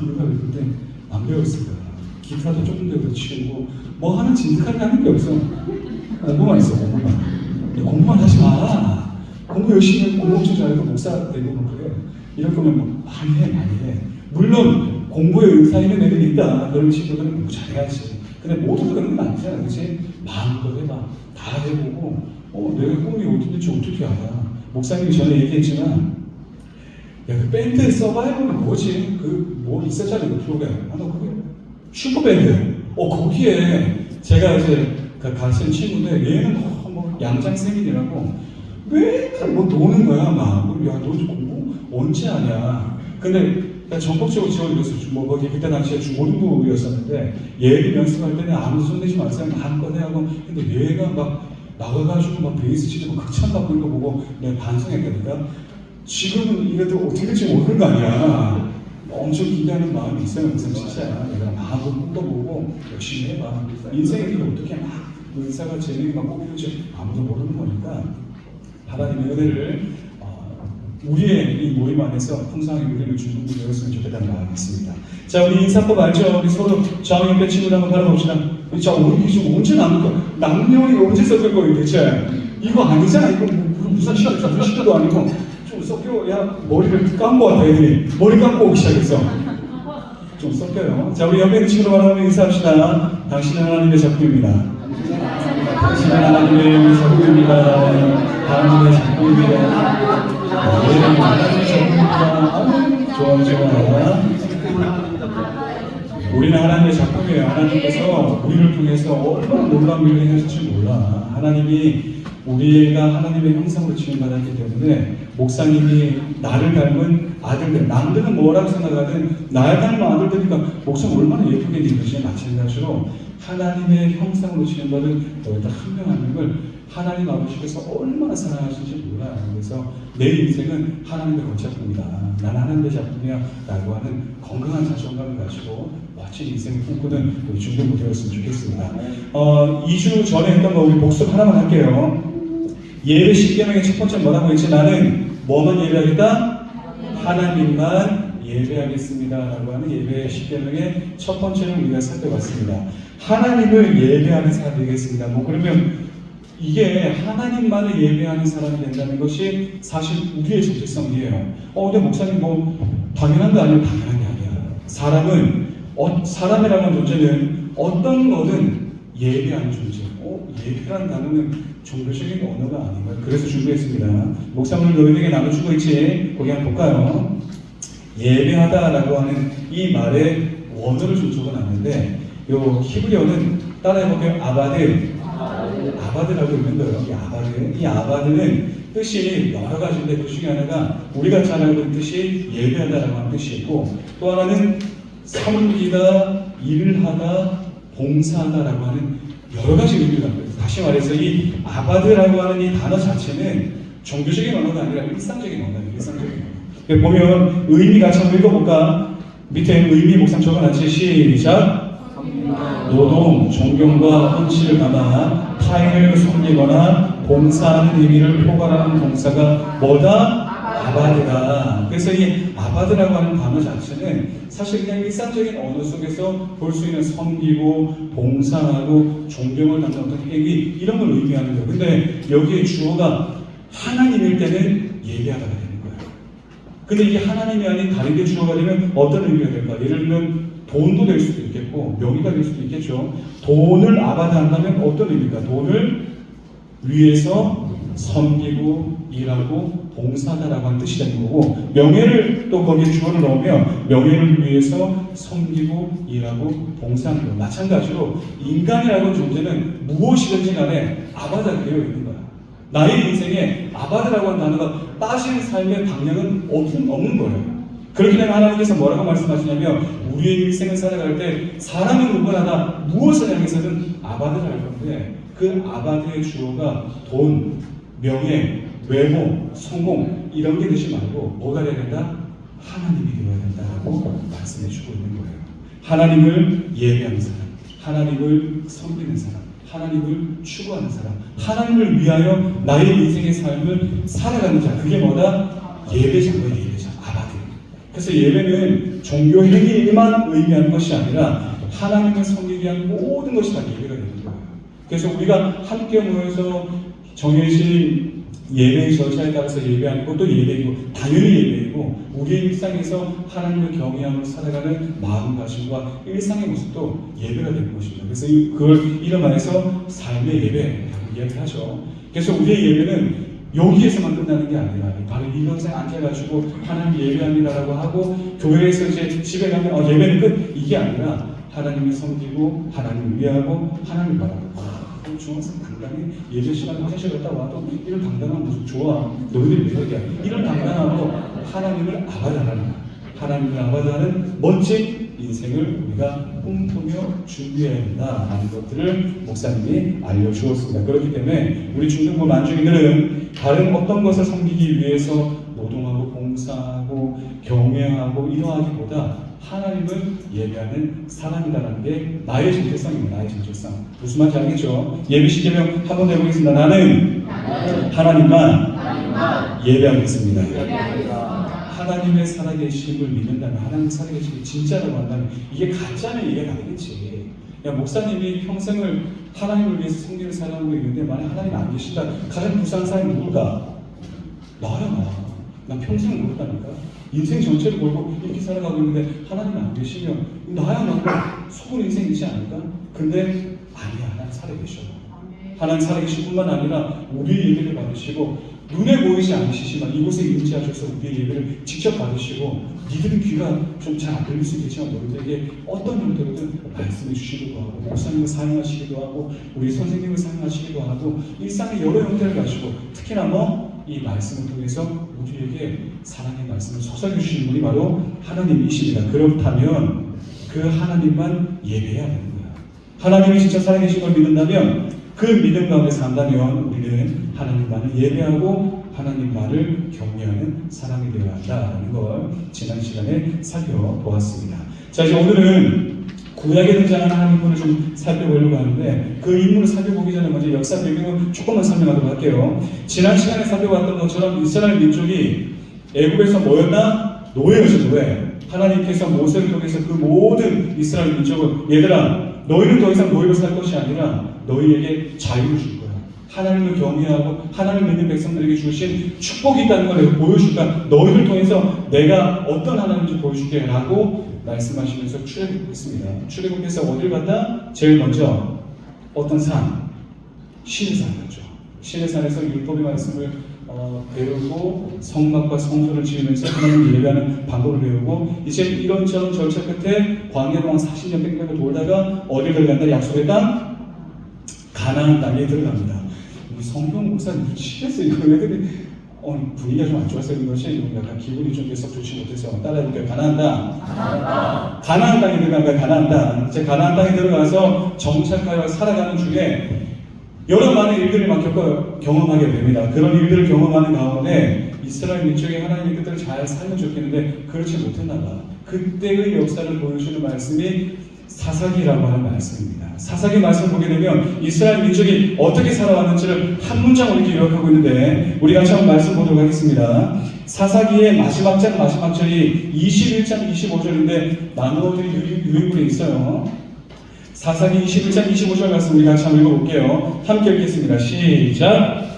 누가 그때 안 배웠을까? 기타도 조금 배워도 치고 뭐 하는 진득하게 하는 게 없어. 공부만 있어 공부만. 야, 공부만 하지 마. 공부 열심히 공부 잘해도 목사 되고 뭐 그래. 이럴 거면 뭐 많이 해 많이 해. 물론 공부에 의사 있는 애들이 있다. 그런 친구들은 공부 잘해야지. 근데 모두 그런 건 아니잖아, 그렇지? 마음껏 해봐. 다 해보고 어 내가 꿈이 어딘지 어떻게 알아? 목사님이 전에 얘기했지만 야, 그 밴드 서바이벌은 뭐지? 그뭐 있었잖아요, 그 프로그램. 아, 너 그게 슈퍼밴드. 어, 거기에 제가 이제 그 가르치는 친구인데 얘는 뭐, 뭐 양장생인이라고 맨날 뭐 노는 거야, 막. 야, 너 공부 언제 하냐? 근데 나 전폭적으로 지원했어. 뭐 거기 그때 당시에 중고등부였었는데 예비 연습할 때는 아무 손 내지 마세요. 마음껏 해 하고 근데 얘가 막 나가가지고 막 베이스 치고 막 극찬 받고 있는 거 보고 내가 반성했다니까. 지금은 이래도 어떻게 될지 모르는 거 아니야. 엄청 기대하는 마음이 있어요. 무슨 진짜 내가 마음을 묻어보고 열심히 해봐. 인생에 그 어떻게 막 의사가 재능이 막 뽑힐지 아무도 모르는 거니까 하나님의 은혜를 어, 우리의 이 모임 안에서 풍성하게 우리를 주는 되었으면 좋겠다는 마음이 있습니다. 자, 우리 인사법 알죠? 우리 서로 좌우 옆에 친구들 한번 바라봅시다. 자, 우리 지금 언제 남은 거? 남녀이 언제 섞을 거예요, 대체? 이거 아니잖아. 이거 뭐- 무슨 시도, 무슨 시도도 아니고. 좀 섞여. 야, 머리를 깜고 왔다, 애들이. 머리 감고 오기 시작했어. 좀 섞여요. 자, 우리 옆에 친구들 바라보면 인사합시다. 당신은 하나님의 작품입니다. 당신은 하나님의 작품입니다. 하나님의 작품입니다. 네, 하나님의 작품입니다. 좋아, 좋아. 우리는 하나님의 작품이에요. 하나님께서 우리를 통해서 얼마나 놀라운 일을 해주실지 몰라. 하나님이 우리가 하나님의 형상으로 지음받았기 때문에 목사님이 나를 닮은 아들들, 남들은 뭐라고 생각하든 나를 닮은 아들들이니까 목사님 얼마나 예쁘게 있는지 마찬가지로 하나님의 형상으로 지음받은 너희들 한명 한 명을 하나님 아버지께서 얼마나 사랑하시는지 몰라요. 그래서 내 인생은 하나님의 건작품이다. 난 하나님의 작품이야. 라고 하는 건강한 자존감을 가지고 멋진 인생을 꿈꾸는 우리 중등부 되었으면 좋겠습니다. 어, 2주 전에 했던 거 우리 복습 하나만 할게요. 예배 10개명의 첫 번째 뭐라고 했지? 나는 뭐만 예배하겠다? 하나님만 예배하겠습니다. 라고 하는 예배 10개명의 첫 번째는 우리가 살펴봤습니다. 하나님을 예배하는 사람이 되겠습니다. 뭐 그러면 이게 하나님만을 예배하는 사람이 된다는 것이 사실 우리의 정체성이에요. 어, 근데 목사님 뭐 당연한 거 아니에요? 당연한 게 아니야. 사람은 어, 사람이라는 존재는 어떤 거든 예배하는 존재. 어, 예배라는 단어는 종교적인 언어가 아닌가요? 그래서 준비했습니다. 목사 오늘 너희에게 나눠주고 있지? 거기 한번 볼까요? 예배하다라고 하는 이 말의 원어를 좀 적어놨는데 요 히브리어는 따라해볼게요. 아바드 아바드라고 거예요. 이 아바드. 이 아바드는 뜻이 여러 가지인데 그 중에 하나가 우리가 잘 알고 있는 뜻이 예배하다라고 하는 뜻이 있고 또 하나는 섬기다, 일을 하다, 봉사하다라고 하는 여러 가지 의미가 있습니다. 다시 말해서 이 아바드라고 하는 이 단어 자체는 종교적인 언어가 아니라 일상적인 언어예요. 일상적인 언어. 보면 의미 같이 한번 읽어볼까? 밑에 의미 목상 적어놨지? 시작. 노동, 존경과 헌신을 담아 타인을 섬기거나 봉사하는 의미를 포괄하는 동사가 뭐다? 아바드다. 그래서 이 아바드라고 하는 단어 자체는 사실 그냥 일상적인 언어 속에서 볼 수 있는 섬기고 봉사하고 존경을 담는 어떤 행위 이런 걸 의미하는 거예요. 근데 여기에 주어가 하나님일 때는 예배하다가 되는 거예요. 근데 이게 하나님이 아닌 다른 게 주어가 되면 어떤 의미가 될까? 예를 들면 돈도 될 수도 있겠고 명의가 될 수도 있겠죠. 돈을 아바다한다면 어떤 의미가? 돈을 위해서 섬기고 일하고 봉사하다라고 하는 뜻이 되는 거고 명예를 또 거기에 주어를 넣으면 명예를 위해서 섬기고 일하고 봉사하는 거 마찬가지로 인간이라는 존재는 무엇이든지 간에 아바다 되어 있는 거야. 나의 인생에 아바드라고 하는 단어가 빠진 삶의 방향은 없는, 없는 거예요. 그렇기 때문에 하나님께서 뭐라고 말씀하시냐면 우리의 일생을 살아갈 때 사람은 누구나 다 무엇을 향해서든 아바드를 할 건데 그 아바드의 주어가 돈, 명예, 외모, 성공 이런 게 되지 말고 뭐가 되야 된다? 하나님이 되어야 된다고 말씀해 주고 있는 거예요. 하나님을 예배하는 사람, 하나님을 섬기는 사람, 하나님을 추구하는 사람, 하나님을 위하여 나의 인생의 삶을 살아가는 자, 그게 뭐다? 예배자인 거예요, 예배자. 아바드. 그래서 예배는 종교 행위만 의미하는 것이 아니라 하나님을 섬기기 위한 모든 것이 다 예배가 되는 거예요. 그래서 우리가 함께 모여서 정해진 예배의 절차에 따라서 예배하는 것도 예배이고 당연히 예배이고 우리의 일상에서 하나님을 경외하며 살아가는 마음가짐과 일상의 모습도 예배가 되는 것입니다. 그래서 이- 그걸 이름 안에서 삶의 예배라고 이야기하죠. 그래서 우리의 예배는 여기에서만 끝나는 게 아니라 바로 이 현상에 앉아가지고 하나님 예배합니다라고 하고 교회에서 이제 집에 가면 어, 예배는 끝 이게 아니라 하나님을 섬기고 하나님을 위하고 하나님을 바라고 와, 중학생 당당히 예배 시간에 화장실 갔다 와도 이런 당당한 모습 좋아 너희들 매력이야 이런 당당하고 하나님을 아바다라는 하나님을 아바다하는 멋진 인생을 우리가 꿈꾸며 준비해야 된다라는 것들을 목사님이 알려주었습니다. 그렇기 때문에 우리 중등부 만주인들은 다른 어떤 것을 섬기기 위해서 노동하고 봉사하고 경외하고 이러하기보다 하나님을 예배하는 사람이라는 게 나의 정체성입니다. 나의 정체성. 무슨 말인지 알겠죠? 예배 시계명 한번 해보겠습니다. 나는 하나님만 예배하겠습니다. 하나님의 살아계심을 믿는다면 하나님의 살아계심이 진짜라고 한다면 이게 가짜는 이해가 안 되겠지. 야 목사님이 평생을 하나님을 위해서 섬기는 사람으로 있는데 만약 하나님 안 계신다 가장 불쌍한 사람이 누굴까? 나야 나. 나 평생 모른다니까. 인생 전체를 몰고 이렇게 살아가고 있는데 하나님 안 계시면 나야말로 속은 인생이지 않을까? 근데 아니야 하나님 살아계셔. 하나님 살아계실 뿐만 아니라 우리의 예배를 받으시고 눈에 보이지 않으시지만 이곳에 임재하셔서 우리의 예배를 직접 받으시고 니들은 귀가 좀 잘 안 들릴 수 있겠지만 너희들에게 어떤 형태로든 말씀해 주시기도 하고 목사님을 사용하시기도 하고 우리 선생님을 사용하시기도 하고 일상의 여러 형태를 가지고 특히나 뭐 이 말씀을 통해서 우리에게 사랑의 말씀을 솟아 주시는 분이 바로 하나님이십니다. 그렇다면 그 하나님만 예배해야 되는 거야. 하나님이 진짜 살아계신 걸 믿는다면 그 믿음 가운데 산다면 우리는 하나님만을 예배하고 하나님만을 경외하는 사람이 되어야 한다는 걸 지난 시간에 살펴보았습니다. 자 이제 오늘은 구약에 등장하는 하나님분을 좀 살펴보려고 하는데 그 인물을 살펴보기 전에 먼저 역사 배경을 조금만 설명하도록 할게요. 지난 시간에 살펴봤던 것처럼 이스라엘 민족이 애굽에서 뭐였나? 노예였죠 노예. 하나님께서 모세를 통해서 그 모든 이스라엘 민족을 얘들아 너희는 더 이상 노예로 살 것이 아니라 너희에게 자유를 줄. 하나님을 경외하고 하나님 믿는 백성들에게 주신 축복이 있다는 걸 보여줄까? 너희를 통해서 내가 어떤 하나님인지 보여줄게 라고 말씀하시면서 출애굽했습니다. 출애굽해서 어딜 갔다? 제일 먼저 어떤 산? 신의 산 갔죠. 신의 산에서 율법의 말씀을 어, 배우고 성막과 성소를 지으면서 하나님을 예배하는 방법을 배우고 이제 이런저런 절차 끝에 광야로 한 40년 뺑뺑을 돌다가 어딜 들어간다? 약속의 땅? 가나안 땅에 들어갑니다. 우리 성경 목사 미치겠어요. 이거 애들이 어, 분위기가 좀 안 좋았어요. 이것이 약간 기분이 좀 계속 좋지 못해서 따라해볼게요. 가나안 땅. 가나안 땅에 들어간 거야. 가나안 땅. 이제 가나안 땅에 들어가서 정착하여 살아가는 중에 여러 많은 일들을 막 겪어 경험하게 됩니다. 그런 일들을 경험하는 가운데 이스라엘 민족이 하나님의 뜻대로 잘 살면 좋겠는데 그렇지 못했나 봐. 그때의 역사를 보여주는 말씀이 사사기라고 하는 말씀입니다. 사사기 말씀을 보게 되면 이스라엘 민족이 어떻게 살아왔는지를 한 문장으로 요약하고 있는데 우리 같이 한번 말씀 보도록 하겠습니다. 사사기의 마지막 장 마지막 절이 21장 25절인데 나누어진 유인물에 있어요. 사사기 21장 25절 말씀 우리 같이 읽어볼게요. 함께 읽겠습니다. 시작.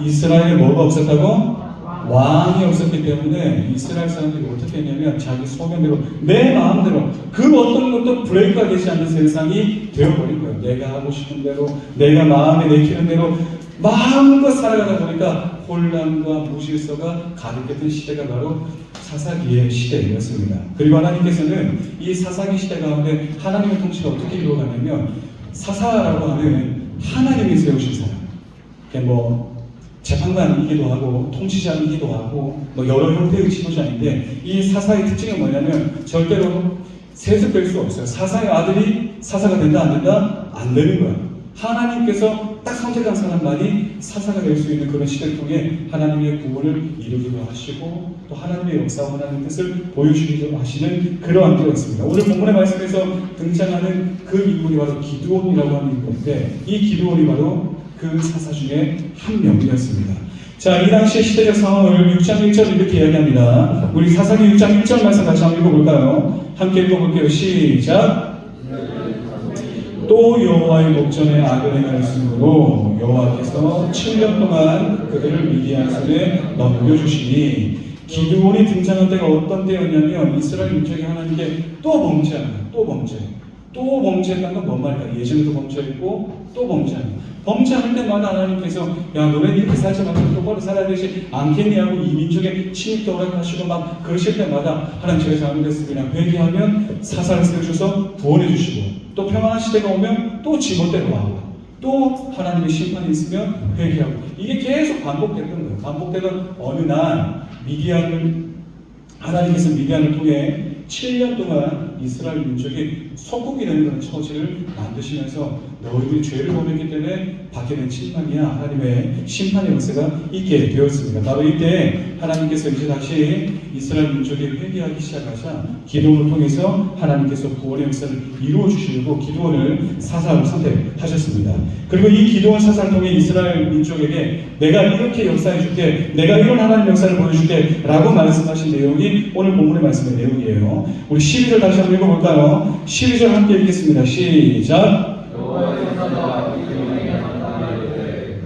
이스라엘에 뭐가 없었다고? 왕이 없었기 때문에 이스라엘 사람들이 어떻게 했냐면 자기 소견대로 내 마음대로 그 어떤 것도 브레이크가 되지 않는 세상이 되어버린 거예요. 내가 하고 싶은 대로 내가 마음에 내키는 대로 마음껏 살아가다 보니까 혼란과 무질서가 가득했던 시대가 바로 사사기의 시대였습니다. 그리고 하나님께서는 이 사사기 시대 가운데 하나님의 통치가 어떻게 이루어가냐면 사사라고 하는 하나님이 세우신 사람. 뭐 재판관이기도 하고 통치자이기도 하고 뭐 여러 형태의 지도자인데 이 사사의 특징이 뭐냐면 절대로 세습될 수 없어요. 사사의 아들이 사사가 된다 안 된다 안 되는 거예요. 하나님께서 딱 선택한 사람만이 사사가 될 수 있는 그런 시대를 통해 하나님의 구원을 이루기도 하시고 또 하나님의 역사와 하나님의 뜻을 보여주기도 하시는 그러한 때가 있습니다. 오늘 본문의 말씀에서 등장하는 그 인물이 바로 기드온이라고 하는 인물인데 이 기드온이 바로 그 사사 중에 한 명이었습니다. 자, 이 당시의 시대적 상황을 6장 1절 이렇게 이야기합니다. 우리 사사기 6장 1절 말씀 같이 한번 읽어볼까요? 함께 읽어볼게요. 시작. 또 여호와의 목전에 악을 행하였으므로 여호와께서 7년 동안 그들을 미디안 손에 넘겨주시니 기드온이 등장한 때가 어떤 때였냐면 이스라엘 민족이 하나님께 또 범죄하는. 또 범죄. 또 범죄했다는 건 뭔 말일까? 예전에도 범죄했고 또 범죄하는. 범죄할 때마다 하나님께서 야 너네 이렇게 살지 말고 똑바로 살아야 되지. 않겠니 하고 이 민족의 침입도 허락하시고 막 그러실 때마다 하나님 제가 잘못했으면 회개하면 사사를 세워주셔서 구원해 주시고 또 평안한 시대가 오면 또 지멋대로 하고 또 하나님의 심판이 있으면 회개하고. 이게 계속 반복됐던 거예요. 반복되던 어느 날 미디안을 하나님께서 미디안을 통해 7년 동안 이스라엘 민족이 속국이 되는 그런 처지를 만드시면서 너희들이 죄를 범했기 때문에 된 심판이야 하나님의 심판의 역사가 있게 되었습니다. 바로 이때 하나님께서 이제 다시 이스라엘 민족이 회개하기 시작하자 기도를 통해서 하나님께서 구원의 역사를 이루어 주시려고 기도원을 사사로 선택하셨습니다. 그리고 이 기도원 사사를 통해 이스라엘 민족에게 내가 이렇게 역사해 줄게, 내가 이런 하나님 역사를 보여줄게 라고 말씀하신 내용이 오늘 본문의 말씀의 내용이에요. 우리 12절 다시 한번 읽어볼까요? 12절 함께 읽겠습니다. 시작.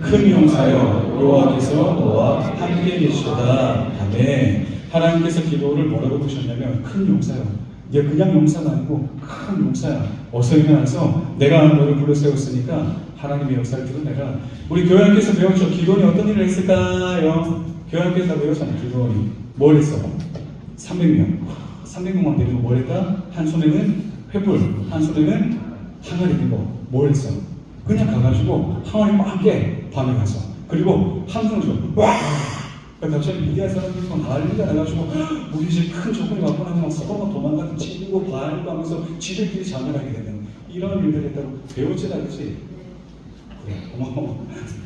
큰 용사여 여호와께서 너와 함께 계시다 다음에 하나님께서 기도를 뭐라고 보셨냐면 큰 용사여 이게 그냥 용사가 아니고 큰 용사야 어서 일어나서 내가 너를 불러 세웠으니까 하나님의 역사를 드러내라 우리 교회학교에서 배웠죠 기도원이 어떤 일을 했을까요? 교회학교에서 배웠잖아요 기도원이 뭘 했어? 300명 300명만 데리고 뭘 했다? 한 손에는 횃불 한 손에는 항아리 들고 뭘 했어? 그냥 가가지고 항아리 막 깨, 밤에 가서. 그리고 줘. 와! 갑자기 미디어 사람들이 막 난리가 나가지고 우리 이제 큰 조건이 왔구나 하고 막 서로 막 도망가서 치고 반고 하면서 지들끼리 자멸하게 되는 이런 일들 했다고 배우지 않지?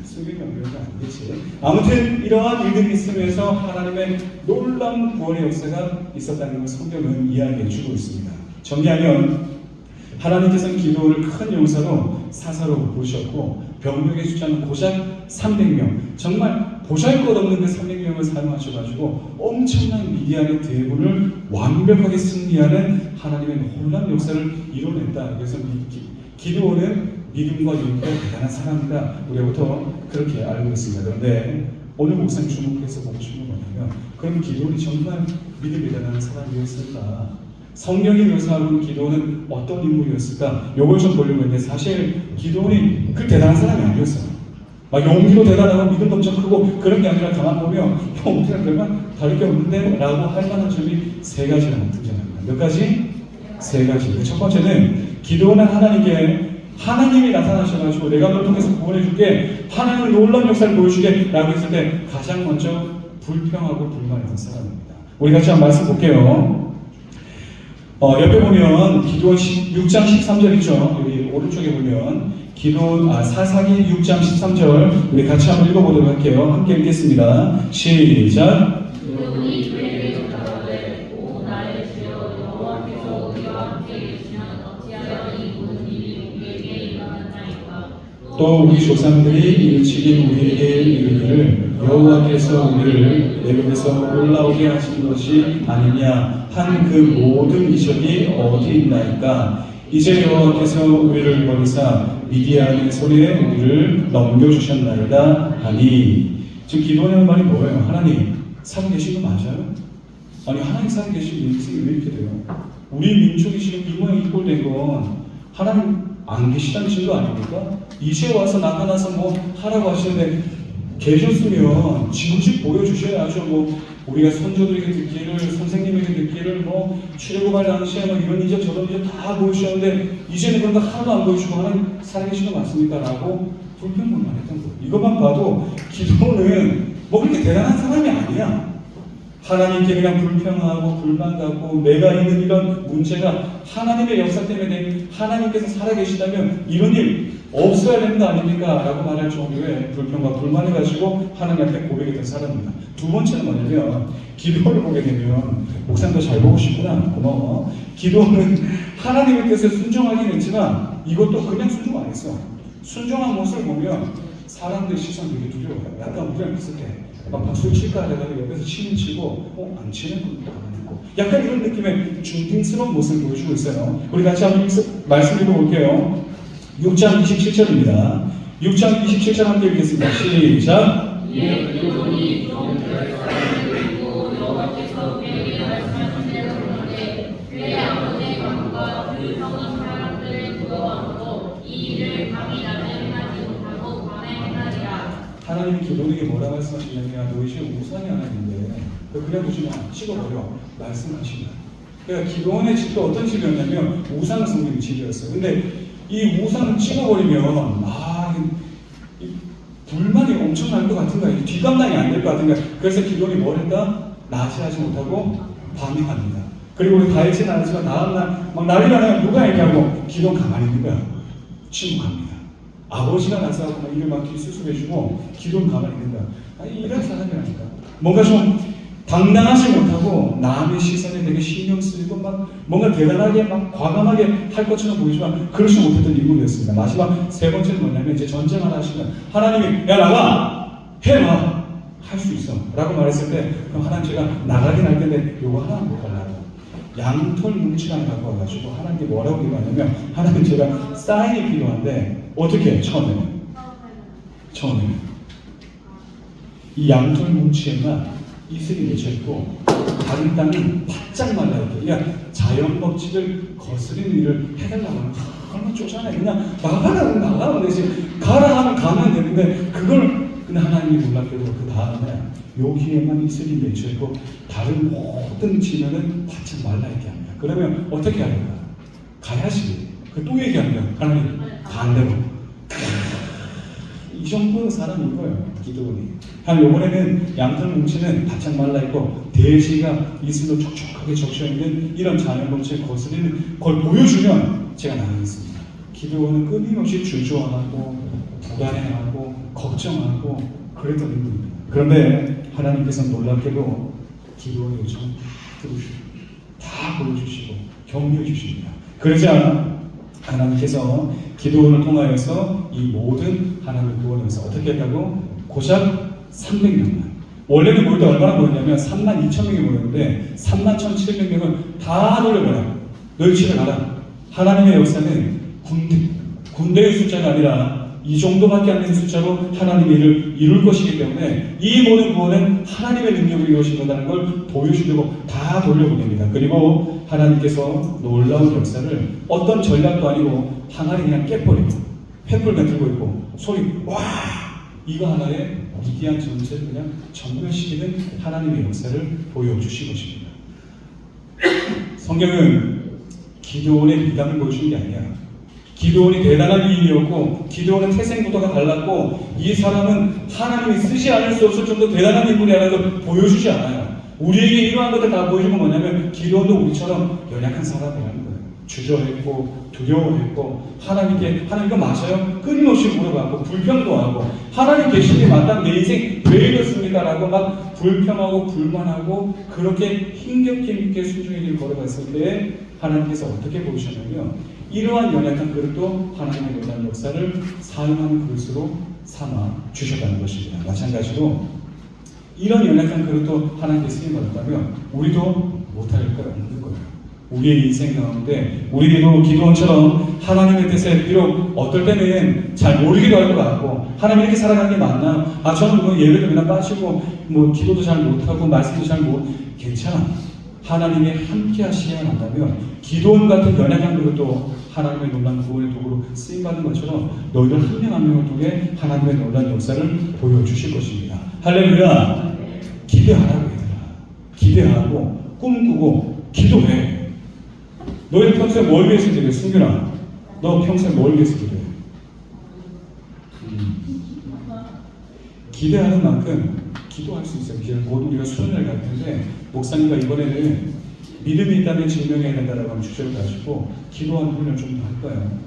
수빈이가 배우면 안 되지. 아무튼 이러한 일들이 있으면서 하나님의 놀라운 구원의 역사가 있었다는 걸 성경은 이야기해 주고 있습니다. 정리하면 하나님께서는 기도를 큰 용사로 사사로 부르셨고 병력의 숫자는 고작 300명 정말 보잘것없는 그 300명을 사용하셔가지고 엄청난 미디안의 대군을 완벽하게 승리하는 하나님의 놀라운 역사를 이뤄냈다. 그래서 기, 기도는 믿음과 용기가 대단한 사람이다. 우리부터 그렇게 알고 있습니다. 그런데 오늘 목사님 주목해서 보고 싶은 건 뭐냐면 그럼 기도는 정말 믿음이 대단한 사람이었을까? 성경이 묘사하는 기도는 어떤 인물이었을까? 요걸 좀 보려고 했는데 사실 기도는 그 대단한 사람이 아니었어요. 막 용기도 대단하고 믿음도 엄청 크고 그런 게 아니라 가만 보면 용기랑 별반 다를 게 없는데 라고 할 만한 점이 세 가지가 등장합니다. 몇 가지? 세 가지. 그첫 번째는 기도는 하나님께 하나님이 나타나셔가지고 내가 널 통해서 구원해줄게 하나님의 놀라운 역사를 보여줄게 라고 했을 때 가장 먼저 불평하고 불만했던 사람입니다. 우리 같이 한번 말씀 볼게요. 어, 옆에 보면 기도원 6장 13절 있죠. 여기 오른쪽에 보면 기도 아, 사사기 6장 13절 우리 같이 한번 읽어보도록 할게요. 함께 읽겠습니다. 시작. 또 우리 조상들이 일찍이 우리에게 이르기를 여호와께서 우리를 애굽에서 올라오게 하신 것이 아니냐 한 그 모든 이적이 어디 있나이까 이제 여호와께서 우리를 버리사 미디안의 손에 우리를 넘겨주셨나이다 하니 지금 기도하는 말이 뭐예요? 하나님 살아 계신 거 맞아요? 아니 하나님 살아 계신 인생이 왜 이렇게 돼요? 우리 민족이 지금 이 모양 이꼴 된 건 하나님 안 계시다는 증거 아닙니까? 이제 와서 나타나서 뭐 하라고 하시는데 계셨으면 진즉 보여주셔야죠. 뭐 우리가 선조들에게 듣기를 선생님에게 듣기를 뭐 출애굽할 당시에 뭐 이런 이적 저런 이적 다 보여주셨는데 이제는 그런 거 하나도 안 보여주고 하나님 살아계신 거 맞습니까? 라고 불평불만 했던 거예요. 이것만 봐도 기도는 뭐 그렇게 대단한 사람이 아니야. 하나님께 그냥 불평하고 불만 갖고 내가 있는 이런 문제가 하나님의 역사 때문에 된 하나님께서 살아계시다면 이런 일 없어야 되는 거 아닙니까? 라고 말할 정도의 불평과 불만을 가지고 하나님 앞에 고백했던 사람입니다. 두 번째는 뭐냐면 기도를 보게 되면 목사님도 잘 보고 싶구나 고마워. 기도는 하나님의 뜻에 순종하긴 했지만 이것도 그냥 순종 안 했어. 순종한 모습을 보면 사람들의 시선 되게 두려워요. 약간 우리랑 비슷해. 막 박수 칠까 하다가 옆에서 치는 치고, 어, 안 치는 분도 가만히 있고. 약간 이런 느낌의 중딩스러운 모습을 보여주고 있어요. 우리 같이 한번 읽- 말씀 읽어볼게요. 6장 27절입니다. 6장 27절 함께 읽겠습니다. 시작. 좀결 하나님이 기도에게 뭐라 말씀하시냐면 너희 집에 우상이 하나 있는데 그거 그냥 두지 마 찍어버려. 말씀하시냐 그러니까 기도원의 집도 어떤 집이었냐면 우상 성기는 집이었어요. 근데 이 우상을 찍어버리면 아 불만이 엄청날 것 같은 거야 뒤감당이 안 될 것 같은 거야 그래서 기도원이 뭘 했다? 낮에 하지 못하고 밤에 합니다. 그리고 우리 다윗이 나지만 다음날 막 난리가 나면 누가 얘기하고? 기도원 가만히 있는 거야. 침묵합니다 아버지가 나서고 막 일을 막 뒤수습해주고 기도는 가만히 있는다. 아니 이런 사람이라니까. 뭔가 좀 당당하지 못하고 남의 시선에 되게 신경 쓰이고 막 뭔가 대단하게 막 과감하게 할 것처럼 보이지만 그러지 못했던 인물이었습니다. 마지막 세 번째는 뭐냐면 이제 전쟁 하나 하시면 하나님이 야 나가 해봐 할 수 있어 라고 말했을 때 그럼 하나님 제가 나가긴 할 텐데 요거 하나 못 가려고 양털 뭉치랑 갖고 와가지고 하나님께 뭐라고 기도하냐면 하나님 제가 사인이 필요한데 어떻게 해 처음에는 처음에는 이 양털 뭉치에만 이슬이 맺혀있고 다른 땅은 바짝 말라있게. 그냥 자연 법칙을 거스르는 일을 해달라고 하면 얼마나 쪼잔해 그냥 나가라 하면 나가면 되지 가라 하면 가면 되는데 그걸 근데 하나님이 놀랍게도 그 다음에 여기에만 이슬이 맺혀있고 다른 모든 지면은 바짝 말라있게 합니다. 그러면 어떻게 하는가 가야지. 그 또 얘기하면 하나님 반대로. 이 정도 사람인 거예요 기도원이. 한 요번에는 양털 뭉치는 바짝 말라있고 대지가 이슬로 촉촉하게 적셔있는 이런 자연범죄 거스리는 걸 보여주면 제가 나가겠습니다. 기도원은 끊임없이 주저하고 불안해하고 걱정하고 그랬던 인물입니다. 그런데 하나님께서 놀랍게도 기도원의 요청 들으시고 다 보여주시고 격려해 주십니다. 그러자 하나님께서 기도원을 통하여서 이 모든 하나님의 구원에서 어떻게 했다고? 고작 300명만. 원래는 모일 때 얼마나 모였냐면 3만 2천 명이 모였는데 3만 1,700명을 다 돌려버려. 너희 집에 가라. 하나님의 역사는 군대, 군대의 숫자가 아니라 이 정도밖에 안 되는 숫자로 하나님의 일을 이룰 것이기 때문에 이 모든 구원은 하나님의 능력을 이루신 거라는 걸 보여주려고 다 돌려보냅니다. 그리고 하나님께서 놀라운 역사를 어떤 전략도 아니고 항아리 그냥 깨버리고 횃불 들고 있고 소리 와 이거 하나에 미디안 전체를 그냥 전멸시키는 하나님의 역사를 보여주신 것입니다. 성경은 기도원의 미담을 보여주는 게 아니야. 기도원이 대단한 인이었고 기도원은 태생부터가 달랐고 이 사람은 하나님이 쓰지 않을 수 없을 정도 대단한 인물이라는 걸 보여주지 않아요. 우리에게 이러한 것들 다 보여주면 뭐냐면 기도원도 우리처럼 연약한 사람이라는 거예요. 주저했고 두려워했고 하나님께 하나님 이거 맞아요? 끊임없이 물어봤고 불평도 하고 하나님 계시니 마땅 내 인생 왜 이렇습니까? 라고 막 불평하고 불만하고 그렇게 힘겹게 힘겹게 순종의 길을 걸어갔을 때 하나님께서 어떻게 보시냐면 이러한 연약한 그릇도 하나님의 놀라운 역사를 사용하는 그릇으로 삼아 주셨다는 것입니다. 마찬가지로 이런 연약한 그릇도 하나님께 쓰임 받았다면 우리도 못할 거 없는 거예요. 우리의 인생 가운데 우리도 기도원처럼 하나님의 뜻에 비록 어떨 때는 잘 모르기도 할 것 같고 하나님 이렇게 살아가는 게 맞나? 아 저는 뭐 예배도 맨날 빠지고 뭐 기도도 잘 못하고 말씀도 잘 못 괜찮아. 하나님이 함께 하시면 한다면 기도원 같은 연약한 그릇도 하나님의 놀란 구원의 도구로 쓰임 받는 것처럼 너희들 한 명 한 명을 통해 하나님의 놀란 역사를 보여주실 것입니다. 할렐루야. 기대하라고 얘들아. 기대하고 꿈꾸고 기도해. 너희 평소에 뭘 위해서 기도해? 승균아. 너 평소에 뭘 위해서 기도해? 음. 기대하는 만큼 기도할 수 있어요. 이제 곧 우리가 수련을 갈 텐데 목사님과 이번에는 믿음이 있다면 증명해야 된다라고 하는 주제를 가지고 기도하는 훈련을 좀더 할 거예요.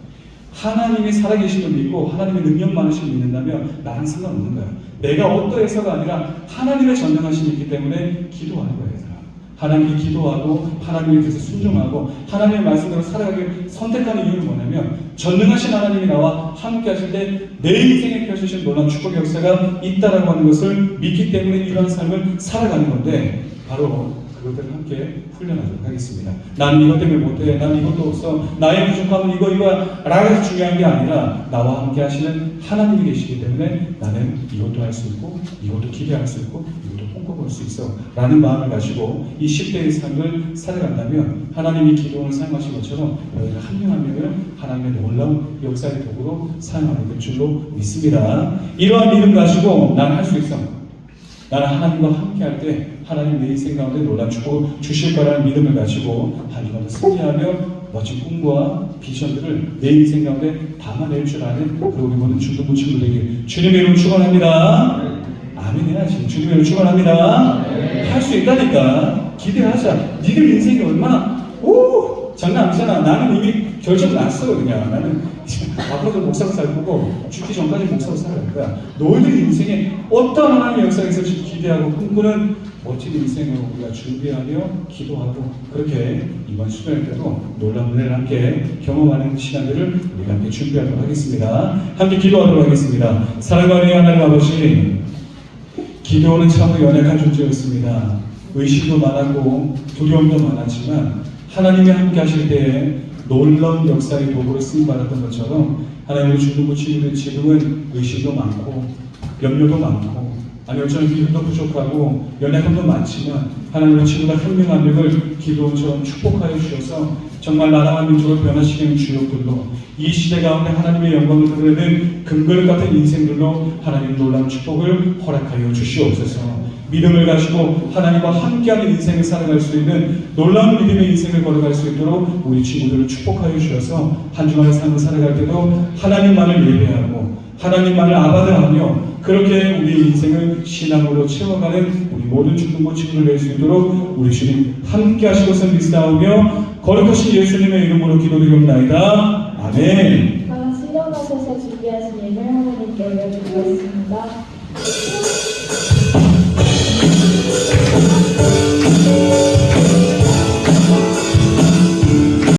하나님이 살아계심을 믿고 하나님의 능력 많으심을 믿는다면 나랑 상관없는 거야. 내가 어떠해서가 아니라 하나님의 전능하심이 있기 때문에 기도하는 거예요. 하나님이 기도하고 하나님의 뜻에 순종하고 하나님의 말씀대로 살아가길 선택하는 이유는 뭐냐면 전능하신 하나님이 나와 함께 하실 때 내 인생에 펼쳐진 놀라운 축복 역사가 있다라고 하는 것을 믿기 때문에 이런 삶을 살아가는 건데 바로 그것들을 함께 훈련하도록 하겠습니다. 나는 이것 때문에 못해. 나는 이것도 없어. 나의 부족함은 이거 이거야. 라고 중요한 게 아니라 나와 함께 하시는 하나님이 계시기 때문에 나는 이것도 할 수 있고 이것도 기대할 수 있고 이것도 꿈꿔볼 수 있어. 라는 마음을 가지고 이 10대의 삶을 살아간다면 하나님이 기도를 사용하신 것처럼 여러분 한명 한 명을 하나님의 놀라운 역사의 도구로 사용하게 될 줄로 믿습니다. 이러한 믿음 가지고 난 할 수 있어. 나는 하나님과 함께 할 때 하나님 내 인생 가운데 축복을 주실 거라는 믿음을 가지고 한 주간도 승리하며 멋진 꿈과 비전들을 내 인생 가운데 담아낼 줄 아는 우리 모든 중등부 친구들에게 주님의 이름 축원합니다. 아멘 해야지. 주님의 이름 축원합니다. 할 수 있다니까 기대하자. 니들 인생이 얼마나 오 장난 아니잖아. 나는 이미 결정 났어 그냥. 나는 앞으로도 목사로 살 거고 죽기 전까지 목사로 살아갈 거야. 너희들 인생에 어떤 하나님의 있을지 기대하고 꿈꾸는 멋진 인생을 우리가 준비하며 기도하고 그렇게 이번 수련회 때도 놀라운 은혜를 함께 경험하는 시간들을 우리가 함께 준비하도록 하겠습니다. 함께 기도하도록 하겠습니다. 사랑하는 하나님 아버지 기도는 참 연약한 존재였습니다. 의심도 많았고 두려움도 많았지만 하나님이 함께 하실 때에 놀라운 역사의 도구로 쓰임 받았던 것처럼 하나님의 중등부 친구들 지금은 의심도 많고 염려도 많고 아니 어쩌면 믿음도 부족하고 연약함 도 많지만 하나님의 친구들 한명한 명을 기도처럼 축복하여 주셔서 정말 나라와 민족을 변화시키는 주역들로 이 시대 가운데 하나님의 영광을 드러내는 금글 같은 인생들로 하나님 놀라운 축복을 허락하여 주시옵소서. 믿음을 가지고 하나님과 함께하는 인생을 살아갈 수 있는 놀라운 믿음의 인생을 걸어갈 수 있도록 우리 친구들을 축복하여 주셔서 한 주간의 삶을 살아갈 때도 하나님만을 예배하고 하나님만을 아바다하며 그렇게 우리 인생을 신앙으로 채워가는 우리 모든 중등부 친구들 될수 있도록 우리 주님 함께 하시고서 믿사오며 거룩하신 예수님의 이름으로 기도드리옵나이다. 아멘. 다 수련하셔서 준비하신 예물 하나님께 올려드리겠습니다.